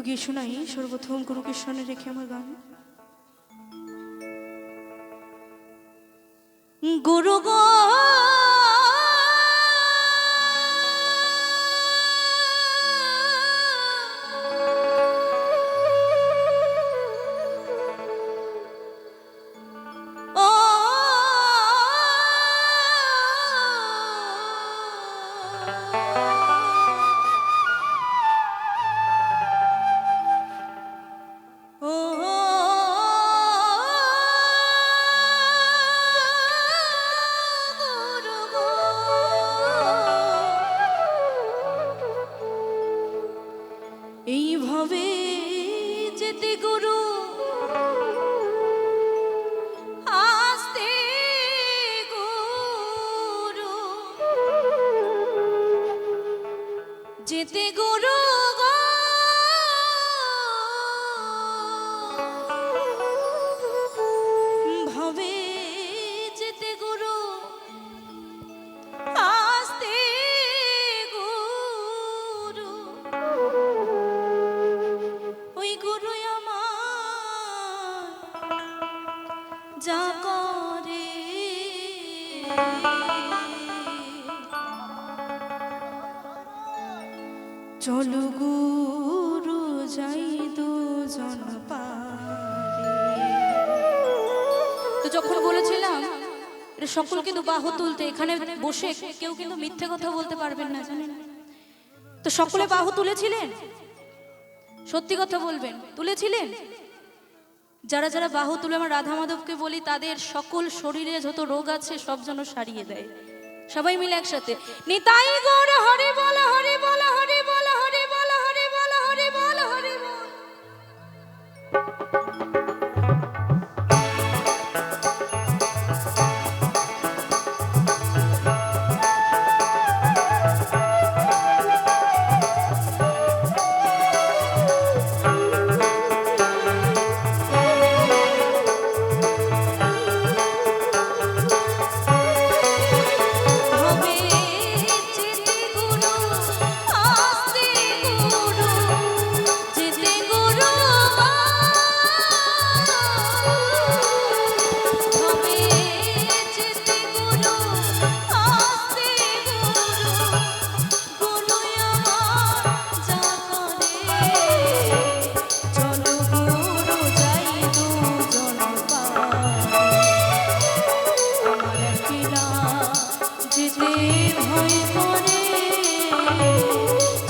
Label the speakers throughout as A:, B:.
A: তো গিয়ে শোনাই সর্বপ্রথম গুরুকে স্মরণে রেখে আমার গান। গুরু গো যেতে গো গুরু যাই দুজন তো যখন বলেছিলাম, এটা সকল কিন্তু বাহু তুলতে, এখানে বসে কেউ কিন্তু মিথ্যে কথা বলতে পারবেন না, জানেন? তো সকলে বাহু তুলেছিলেন? সত্যি কথা বলবেন, তুলেছিলেন? যারা যারা বাহু তুলে আমার রাধা মাধবকে বলি, তাদের সকল শরীরে যত রোগ আছে, সব যেন সারিয়ে দেয়। সবাই মিলে একসাথে, নিতাই গৌর, হরি বল হরি বল, হরি Thank you.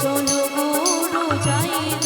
A: চলো গুরু যাই